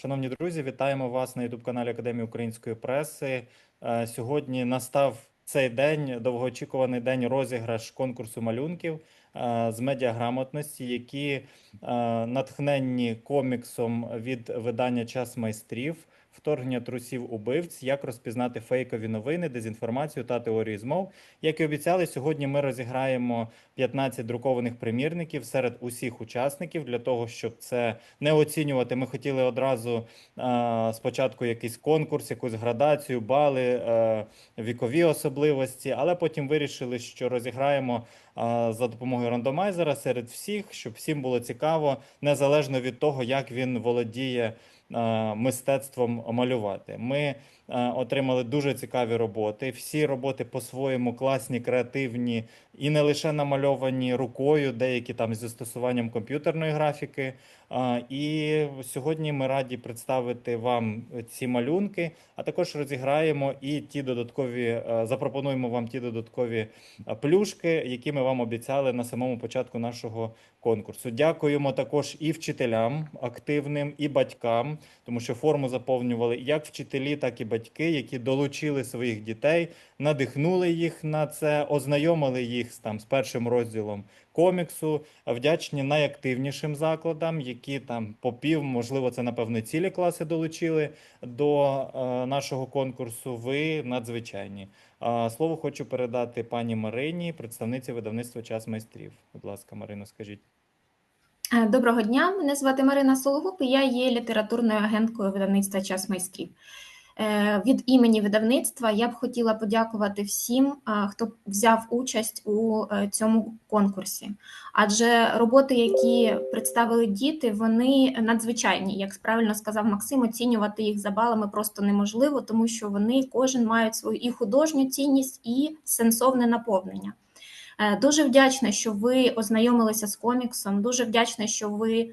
Шановні друзі, вітаємо вас на youtube каналі Академії української преси. Е, Сьогодні настав цей день, довгоочікуваний день розіграш конкурсу малюнків е, з медіаграмотності, які е, натхненні коміксом від видання Час майстрів. Вторгнення трусів убивць, як розпізнати фейкові новини, дезінформацію та теорії змов. Як і обіцяли, сьогодні ми розіграємо 15 друкованих примірників серед усіх учасників для того, щоб це не оцінювати. Ми хотіли одразу а, спочатку якийсь конкурс, якусь градацію, бали, е, вікові особливості, але потім вирішили, що розіграємо а, за допомогою рандомайзера серед всіх, щоб всім було цікаво, незалежно від того, як він володіє е, мистецтвом малювати. Ми е, отримали дуже цікаві роботи. Всі роботи по-своєму класні, креативні і не лише намальовані рукою, деякі там з застосуванням комп'ютерної графіки. І сьогодні ми раді представити вам ці малюнки, а також розіграємо і ті додаткові, е, запропонуємо вам ті додаткові е, плюшки, які ми вам обіцяли на самому початку нашого конкурсу. Дякуємо також і вчителям активним, і батькам, тому що форму заповнювали як вчителі, так і батьки, які долучили своїх дітей, надихнули їх на це, ознайомили їх там з першим розділом коміксу. Вдячні найактивнішим закладам, які там по пів, можливо, це напевно цілі класи долучили до е, нашого конкурсу. Ви надзвичайні. А слово хочу передати пані Марині, представниці видавництва Час майстрів. Будь ласка, Марино, скажіть. Е, Доброго дня, мене звати Марина Сологуб, і я є літературною агенткою видавництва Час майстрів. Е, Від імені видавництва я б хотіла подякувати всім, хто взяв участь у е, цьому конкурсі. Адже роботи, які представили діти, вони надзвичайні. Як правильно сказав Максим, оцінювати їх за балами просто неможливо, тому що вони кожен мають свою і художню цінність, і сенсовне наповнення. Е, Дуже вдячна, що ви ознайомилися з коміксом. Дуже вдячна, що ви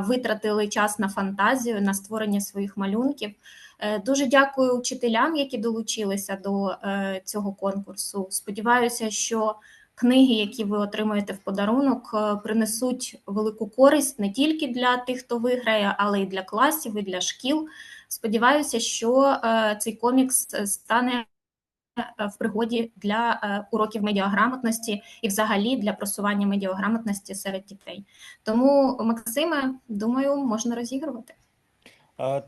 витратили час на фантазію, на створення своїх малюнків. Е, Дуже дякую вчителям, які долучилися до е, цього конкурсу. Сподіваюся, що книги, які ви отримаєте в подарунок, е, принесуть велику користь не тільки для тих, хто виграє, але й для класів, і для шкіл. Сподіваюся, що цей комікс стане в пригоді для уроків медіаграмотності і, взагалі, для просування медіаграмотності серед дітей. Тому, Максиме, думаю, можна розігрувати.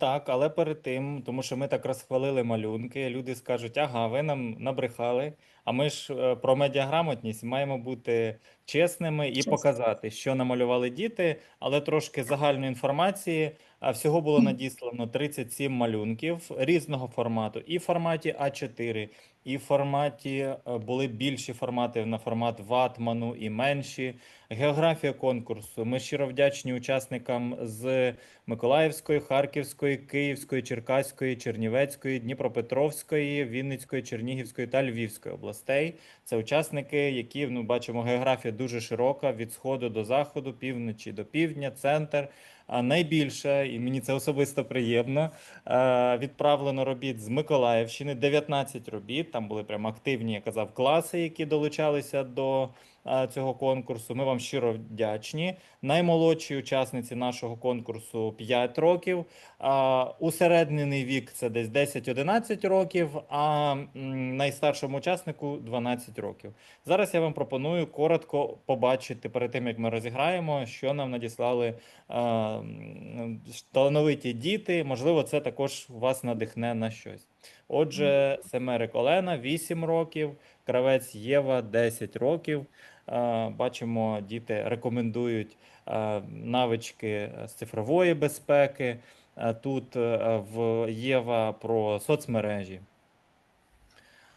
Так, але перед тим, тому що ми так розхвалили малюнки, люди скажуть, ага, ви нам набрехали, а ми ж е, про медіаграмотність маємо бути чесними і Чесно. показати, що намалювали діти, але трошки загальної інформації. А всього було надіслано 37 малюнків різного формату, і в форматі А4, і в форматі е, були більші формати на формат ватману і менші. Географія конкурсу. Ми щиро вдячні учасникам з Миколаївської, Харківської, Київської, Черкаської, Чернівецької, Дніпропетровської, Вінницької, Чернігівської та Львівської областей. Це учасники, які ну бачимо, географія дуже широка від сходу до заходу, півночі до півдня, центр. Найбільше, і мені це особисто приємно. е, Відправлено робіт з Миколаївщини 19 робіт. Там були прям активні, я казав, класи, які долучалися до е, цього конкурсу. Ми вам щиро вдячні. Наймолодшій учасниці нашого конкурсу 5 років. А усереднений вік це десь 10-11 років, а найстаршому учаснику 12 років. Зараз я вам пропоную коротко побачити перед тим, як ми розіграємо, що нам надіслали е, талановиті діти. Можливо, це також вас надихне на щось. Отже, Семерик Олена 8 років, кравець Єва 10 років. Е, Бачимо, діти рекомендують е, навички з цифрової безпеки. Е, Тут е, в Єва про соцмережі.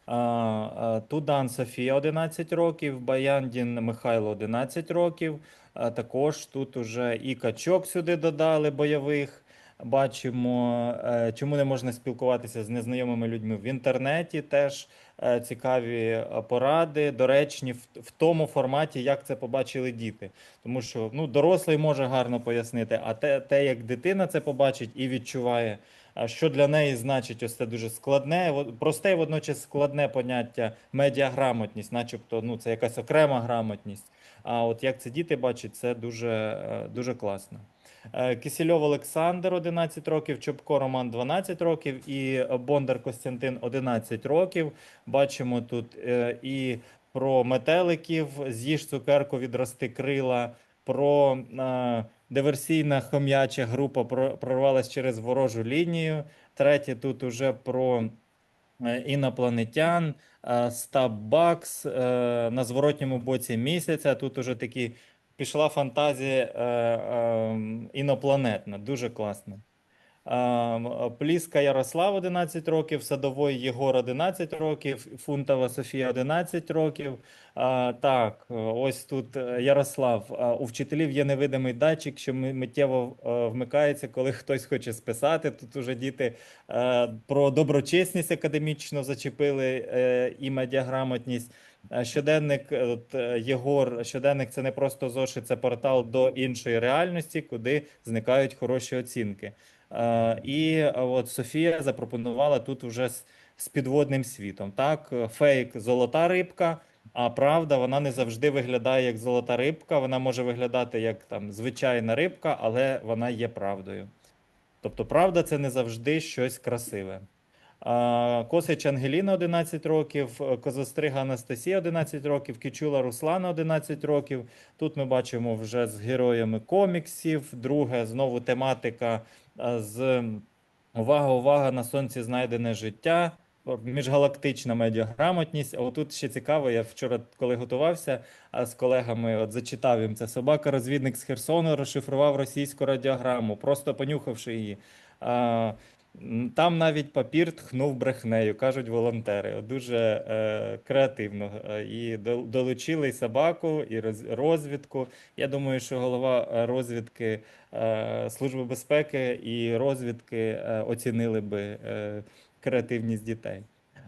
А, Тудан Софія 11 років, Баяндін Михайло 11 років. А Також тут уже і качок сюди додали бойових. Бачимо, е, чому не можна спілкуватися з незнайомими людьми в інтернеті. Теж е, цікаві е, поради, доречні в, тому форматі, як це побачили діти. Тому що ну, дорослий може гарно пояснити, а те, те, як дитина це побачить і відчуває, що для неї значить ось це дуже складне, просте і водночас складне поняття медіаграмотність, начебто ну, це якась окрема грамотність. А от як це діти бачать, це дуже, е, дуже класно. Е, Кисельов Олександр 11 років, Чопко Роман 12 років і Бондар Костянтин 11 років. Бачимо тут е, і про метеликів, з'їж цукерку, відрости крила, про диверсійна хом'яча група про- прорвалась через ворожу лінію. Третє тут уже про інопланетян, е, Стаб е, на зворотньому боці місяця. Тут уже такі пішла фантазія е, е, інопланетна, дуже класно. Е, Пліска Ярослав 11 років, Садовой Єгор 11 років, Фунтова Софія 11 років. А, так, е, ось тут е, Ярослав. У вчителів є невидимий датчик, що ми- миттєво е, вмикається, коли хтось хоче списати. Тут уже діти е, про доброчесність академічно зачепили е, і медіаграмотність. Е, Щоденник е, от, е, Єгор, щоденник це не просто зошит, це портал до іншої реальності, куди зникають хороші оцінки. Е, І е, от Софія запропонувала тут вже з, підводним світом. Так, е, фейк золота рибка, а правда вона не завжди виглядає як золота рибка. Вона може виглядати як там звичайна рибка, але вона є правдою. Тобто, правда це не завжди щось красиве. Косич Ангеліна 11 років, Козострига Анастасія 11 років, Кічула Руслана 11 років. Тут ми бачимо вже з героями коміксів. Друге, знову тематика з увага, увага, на сонці знайдене життя. Міжгалактична медіаграмотність. А отут ще цікаво, я вчора, коли готувався з колегами, от зачитав їм це. Собака-розвідник з Херсону розшифрував російську радіограму, просто понюхавши її. Там навіть папір тхнув брехнею, кажуть волонтери. Дуже е, креативно. Е, І дол- долучили і собаку, і роз- розвідку. Я думаю, що голова е, розвідки е, Служби безпеки і розвідки е, оцінили би е, креативність дітей.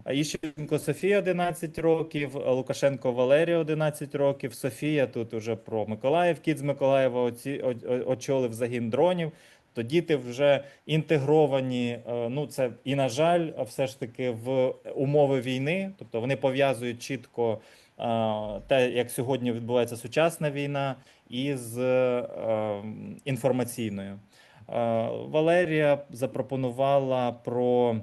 А Іщенко Софія 11 років, Лукашенко Валерія 11 років. Софія тут уже про Миколаїв, кіт з Миколаєва оці, о- очолив загін дронів. То діти вже інтегровані. е, Ну це і на жаль, все ж таки в умови війни. Тобто вони пов'язують чітко е, те, як сьогодні відбувається сучасна війна, із е, інформаційною. Валерія запропонувала про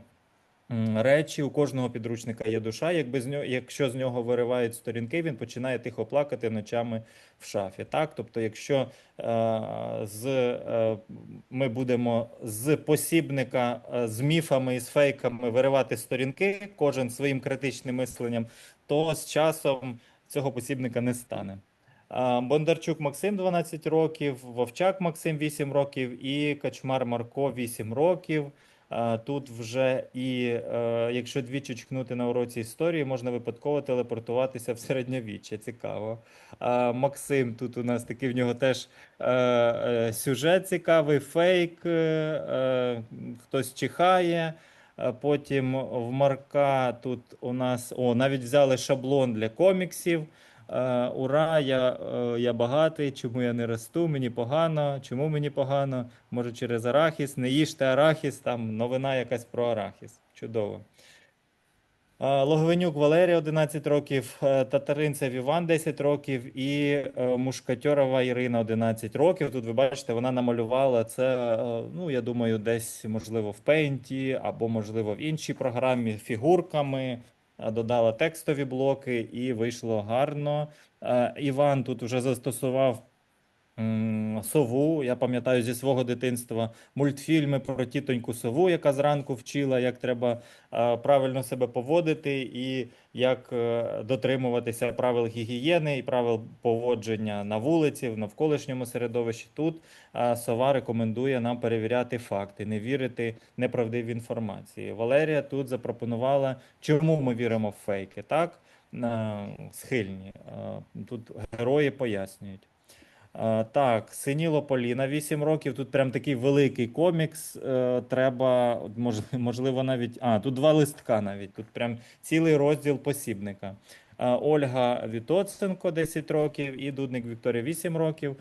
речі. У кожного підручника є душа. Якби з нього, якщо з нього виривають сторінки, він починає тихо плакати ночами в шафі. Так, тобто, якщо е, з е, ми будемо з посібника е, з міфами і з фейками виривати сторінки, кожен своїм критичним мисленням, то з часом цього посібника не стане. Бондарчук Максим 12 років, Вовчак Максим 8 років і Качмар Марко 8 років. Тут вже і е, якщо двічі чкнути на уроці історії, можна випадково телепортуватися в середньовіччя. Цікаво. Максим, тут у нас такий в нього теж е, е, сюжет цікавий, фейк, хтось чихає. Потім в Марка тут у нас о, навіть взяли шаблон для коміксів. Е, Ура, я, е, я багатий, чому я не росту, мені погано, чому мені погано? Може через арахіс, не їжте арахіс, там новина якась про арахіс. Чудово. Е, Логвинюк Валерія 11 років, Татаринцев Іван 10 років і Мушкатьорова Ірина 11 років. Тут ви бачите, вона намалювала це, ну я думаю, десь можливо в Paint або можливо в іншій програмі фігурками. Е, Додала текстові блоки і вийшло гарно. Е, Іван тут вже застосував сову. Я пам'ятаю зі свого дитинства мультфільми про тітоньку сову, яка зранку вчила, як треба е, правильно себе поводити і як е, дотримуватися правил гігієни і правил поводження на вулиці, в навколишньому середовищі. Тут е, сова рекомендує нам перевіряти факти, не вірити неправдивій інформації. Валерія тут запропонувала, чому ми віримо в фейки, так? Схильні. Тут герої пояснюють. Е, Так, Синіло Поліна, 8 років. Тут прям такий великий комікс. е, Треба, можливо, навіть. А, тут два листка навіть. Тут прям цілий розділ посібника. Е, Ольга Вітоценко, 10 років, і Дудник Вікторія, 8 років.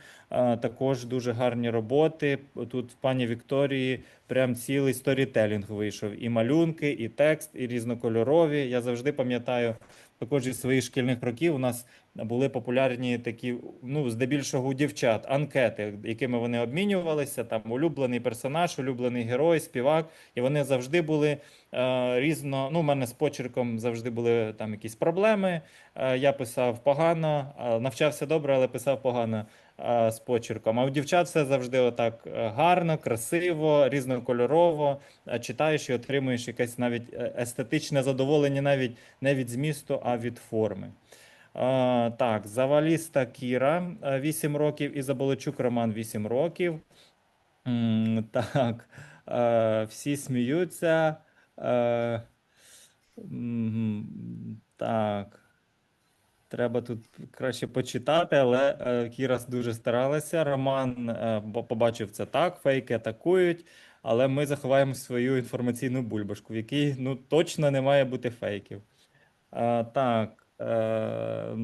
Також дуже гарні роботи. Тут в пані Вікторії прям цілий сторітелінг вийшов. І малюнки, і текст, і різнокольорові. Я завжди пам'ятаю також із своїх шкільних років. У нас були популярні такі, ну, здебільшого у дівчат, анкети, якими вони обмінювалися. Там улюблений персонаж, улюблений герой, співак, і вони завжди були е, різно. Ну, у мене з почерком завжди були там якісь проблеми. Е, я писав погано, е, навчався добре, але писав погано з почерком. А у дівчат все завжди отак е, гарно, красиво, різнокольорово. Е, Читаєш і отримуєш якесь навіть е, естетичне задоволення, навіть не від змісту, а від форми. Е, Так, Заваліста Кіра 8 років і Заболочук Роман 8 років. Так, е, всі сміються. Е, Так. Треба тут краще почитати, але е, Кіра дуже старалася. Роман е, побачив це так, фейки атакують, але ми заховаємо свою інформаційну бульбашку, в якій ну, точно не має бути фейків. Е, так, е,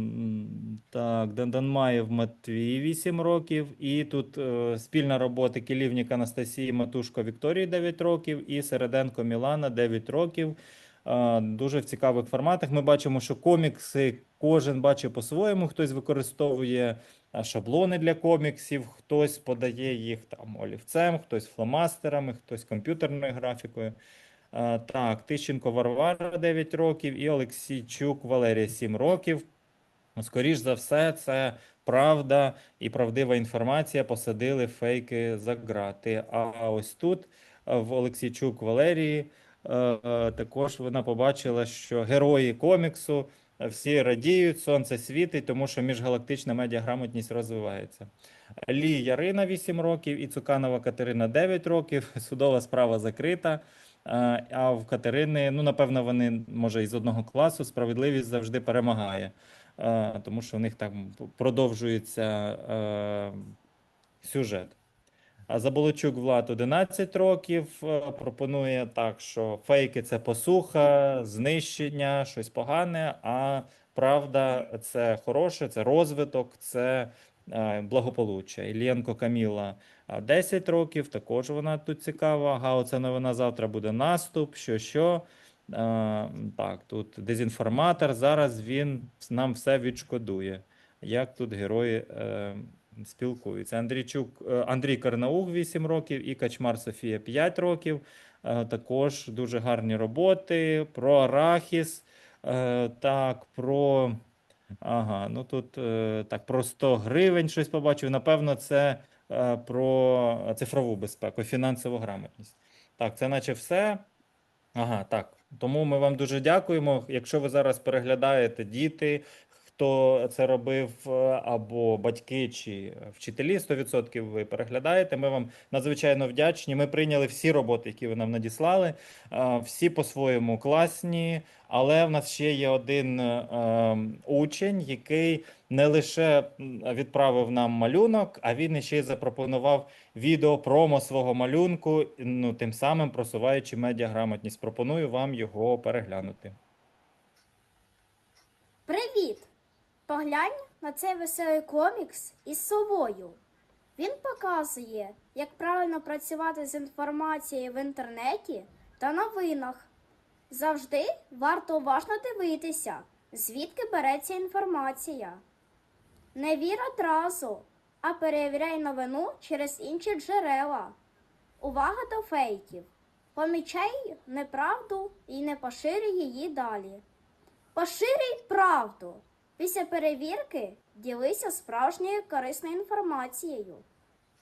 так, Данданмаєв Матвій 8 років, і тут е, спільна робота Кілівнік Анастасії Матушко Вікторії 9 років і Середенко Мілана 9 років. Дуже в цікавих форматах. Ми бачимо, що комікси кожен бачить по-своєму. Хтось використовує е, шаблони для коміксів, хтось подає їх там олівцем, хтось фломастерами, хтось комп'ютерною графікою. Так, Тищенко Варвара 9 років і Олексійчук Валерія 7 років. Скоріш за все, це правда і правдива інформація. Посадили фейки за грати. А ось тут е, в Олексійчук Валерії також вона побачила, що герої коміксу е, всі радіють, сонце світить, тому що міжгалактична медіаграмотність розвивається. Лі Ярина 8 років і Цуканова Катерина 9 років. Судова справа закрита. Е, А в Катерини, ну напевно, вони може із одного класу. Справедливість завжди перемагає, Е, тому що у них там продовжується е, сюжет. Заболочук Влад 11 років е, пропонує так, що фейки це посуха, знищення, щось погане, а правда це хороше, це розвиток, це е, благополуччя. Іллєнко Каміла 10 років, також вона тут цікава. Гао, це новина завтра буде наступ. Що що. Е, Так, тут дезінформатор. Зараз він нам все відшкодує. Як тут герої е, спілкуються? Андрійчук, е, Андрій Карнаух 8 років і Качмар Софія 5 років. Е, Також дуже гарні роботи про арахіс. е, Так, про. Ага, ну тут так, про 100 гривень щось побачив. Напевно, це про цифрову безпеку, фінансову грамотність. Так, це наче все. Ага, так. Тому ми вам дуже дякуємо. Якщо ви зараз переглядаєте діти, хто це робив, е, або батьки чи вчителі, 100% ви переглядаєте. Ми вам надзвичайно вдячні. Ми прийняли всі роботи, які ви нам надіслали. Е, Всі по-своєму класні, але в нас ще є один е, ем, учень, який не лише відправив нам малюнок, а він ще й запропонував відео промо свого малюнку, ну тим самим просуваючи медіаграмотність. Пропоную вам його переглянути. Поглянь на цей веселий комікс із совою. Він показує, як правильно працювати з інформацією в інтернеті та новинах. Завжди варто уважно дивитися, звідки береться інформація. Не вір одразу, а перевіряй новину через інші джерела. Увага до фейків. Помічай неправду і не поширюй її далі. Поширюй правду. Після перевірки ділися справжньою корисною інформацією.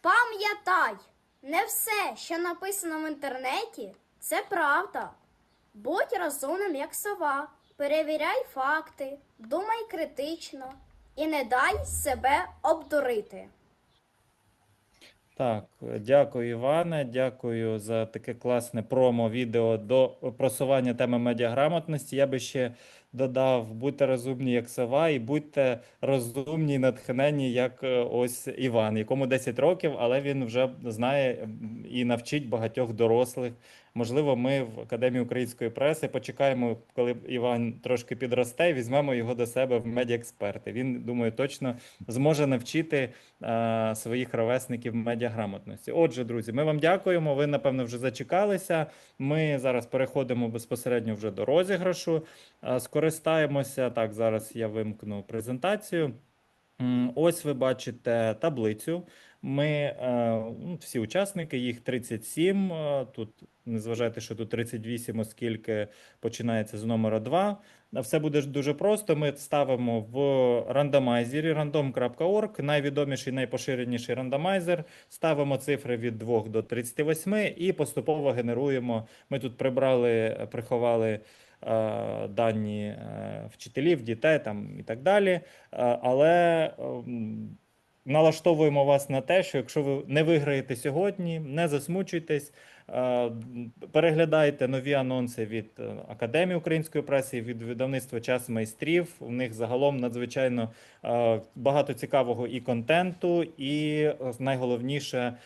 Пам'ятай, не все, що написано в інтернеті, це правда. Будь розумним, як сова, перевіряй факти, думай критично і не дай себе обдурити. Так, дякую, Іване. Дякую за таке класне промо-відео до просування теми медіаграмотності. Я би ще додав: будьте розумні, як сова, і будьте розумні натхнені, як е, ось Іван, якому 10 років, але він вже знає і навчить багатьох дорослих. Можливо, ми в Академії української преси почекаємо, коли Іван трошки підросте, і візьмемо його до себе в медіаексперти. Він, думаю, точно зможе навчити е, своїх ровесників медіаграмотності. Отже, друзі, ми вам дякуємо. Ви, напевно, вже зачекалися. Ми зараз переходимо безпосередньо вже до розіграшу. Е, скористаємося. Так, зараз я вимкну презентацію. Ось ви бачите таблицю. Ми е, ну, всі учасники, їх 37. е, Тут не зважайте, що тут 38, оскільки починається з номера 2. А Все буде дуже просто. Ми ставимо в рандомайзері random.org, найвідоміший, найпоширеніший рандомайзер. Ставимо цифри від 2 до 38 і поступово генеруємо. Ми тут прибрали, приховали е, дані вчителів, дітей там і так далі. Але ем, налаштовуємо вас на те, що якщо ви не виграєте сьогодні, не засмучуйтесь, е, переглядайте нові анонси від е, Академії української преси, від видавництва Час майстрів. У них загалом надзвичайно е, багато цікавого і контенту, і найголовніше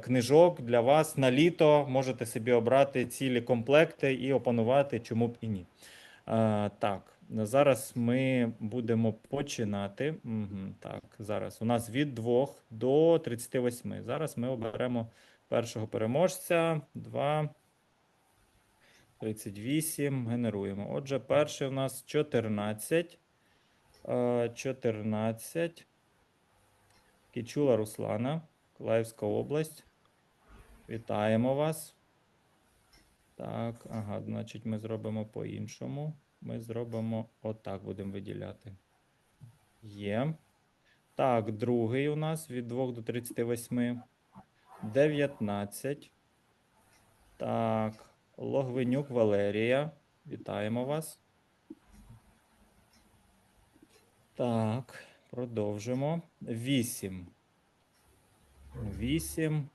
книжок для вас на літо. Можете собі обрати цілі комплекти і опанувати, чому б і ні. Так, зараз ми будемо починати. Мгм, Так, зараз у нас від 2 до 38. Зараз ми оберемо першого переможця. 2, 38. Генеруємо. Отже, перший у нас 14. Е, 14. Кічула Руслана, Клаївська область. Вітаємо вас. Так, ага, значить, ми зробимо по-іншому. Ми зробимо отак, будемо виділяти. Є. Так, другий у нас від 2 до 38. 19. Так, Логвинюк Валерія. Вітаємо вас. Так, продовжимо. 8. 8.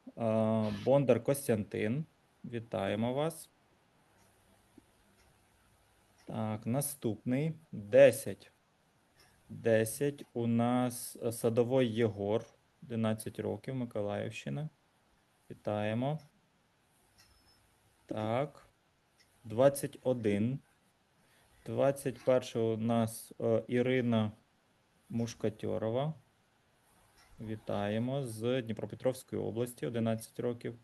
Бондар Костянтин. Вітаємо вас. Так, наступний 10. 10 у нас е, Садовой Єгор, 11 років, Миколаївщина. Вітаємо. Так. 21. 21 у нас е, Ірина Мушкатьорова. Вітаємо з Дніпропетровської області, 11 років.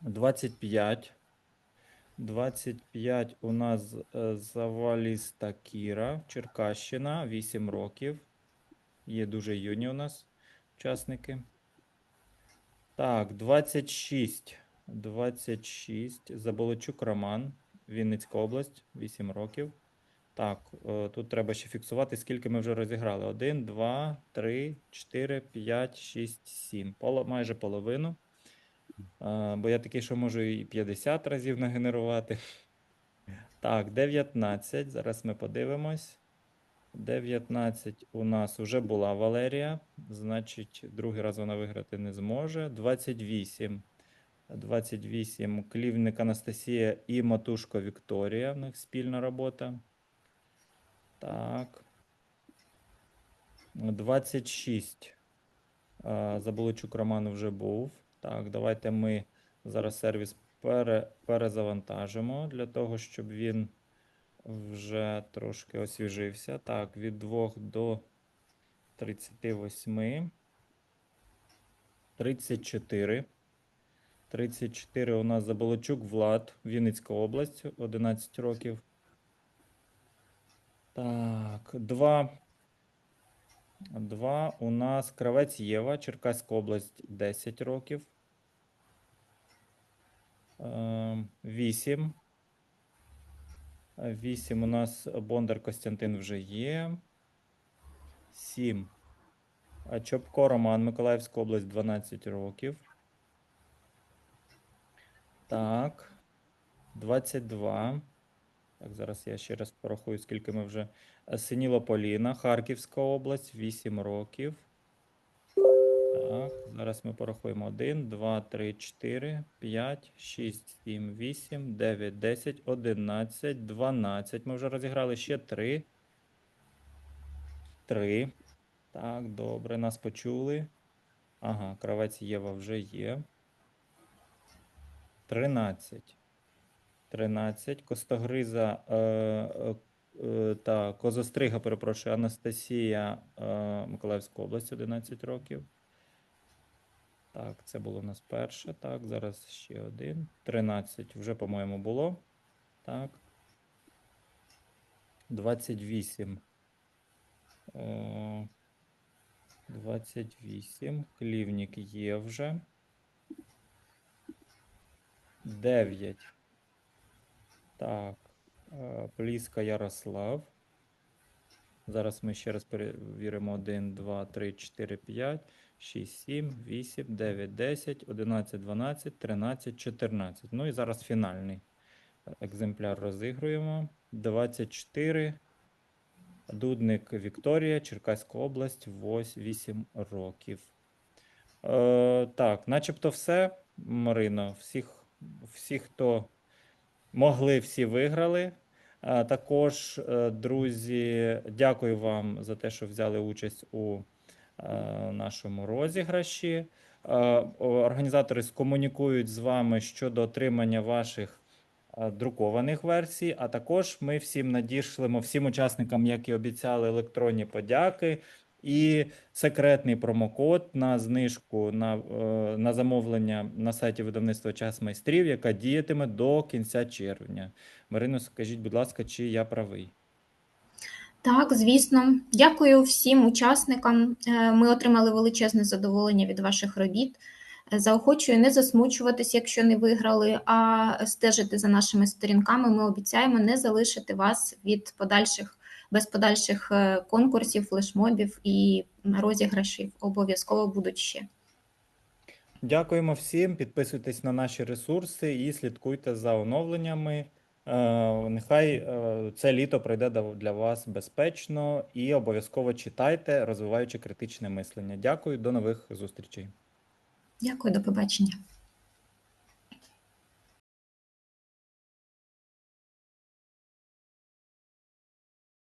25. 25 у нас е, Заваліста Кіра, Черкащина, 8 років. Є дуже юні у нас учасники. Так, 26. 26. Заболочук Роман, Вінницька область, 8 років. Так, е, тут треба ще фіксувати, скільки ми вже розіграли. 1, 2, 3, 4, 5, 6, 7. Майже половину. Бо я такий, що можу і 50 разів нагенерувати. Так, 19. Зараз ми подивимось. 19 у нас вже була Валерія. Значить, другий раз вона виграти не зможе. 28. 28. Клівник Анастасія і Матушко Вікторія. В них спільна робота. Так. 26. Заболочук Роман вже був. Так, давайте ми зараз сервіс пере, перезавантажимо для того, щоб він вже трошки освіжився. Так, від 2 до 38. 34. 34 у нас Заболочук Влад, Вінницька область, 11 років. Так, 2. 2 у нас Кравець Єва, Черкаська область, 10 років. 8. 8 у нас Бондар Костянтин вже є. 7. Чопко Роман, Миколаївська область, 12 років. Так. 22. Так, зараз я ще раз порахую, скільки ми вже. Е, Синіла Поліна, Харківська область, 8 років. Так, зараз ми порахуємо 1, 2, 3, 4, 5, 6, 7, 8, 9, 10, 11, 12. Ми вже розіграли ще 3. 3. Так, добре, нас почули. Ага, кравець Єва вже є. 13. 13. Костогриза е, е, е, та Козострига, перепрошую, Анастасія Миколаївська область, 11 років. Так, це було у нас перше. Так, зараз ще один. 13 вже, по-моєму, було. Так. 28. Е, 28. Клівнік є вже. 9. Так. е, Пліска Ярослав. Зараз ми ще раз перевіримо 1, 2, 3, 4, 5, 6, 7, 8, 9, 10, 11, 12, 13, 14. Ну і зараз фінальний екземпляр розігруємо. 24. Дудник Вікторія, Черкаська область, 8 років. Е, так, начебто все, Марино. Всіх, всі, хто могли, всі виграли. Також, е, друзі, дякую вам за те, що взяли участь у е, нашому розіграші. Е, Організатори скомунікують з вами щодо отримання ваших друкованих версій. А також ми всім надішлемо всім учасникам, як і обіцяли, електронні подяки і секретний промокод на знижку на, е, на замовлення на сайті видавництва Час майстрів, яка діятиме до кінця червня. Марино, скажіть, будь ласка, чи я правий? Так, звісно. Дякую всім учасникам. Е, Ми отримали величезне задоволення від ваших робіт. Е, Заохочую не засмучуватись, якщо не виграли, а стежити за нашими сторінками. Ми обіцяємо не залишити вас від подальших без подальших е, конкурсів, флешмобів і розіграшів. Обов'язково будуть ще. Дякуємо всім. Підписуйтесь на наші ресурси і слідкуйте за оновленнями. Е, Нехай е, це літо пройде для вас безпечно і обов'язково читайте, розвиваючи критичне мислення. Дякую, до нових зустрічей. Дякую, до побачення.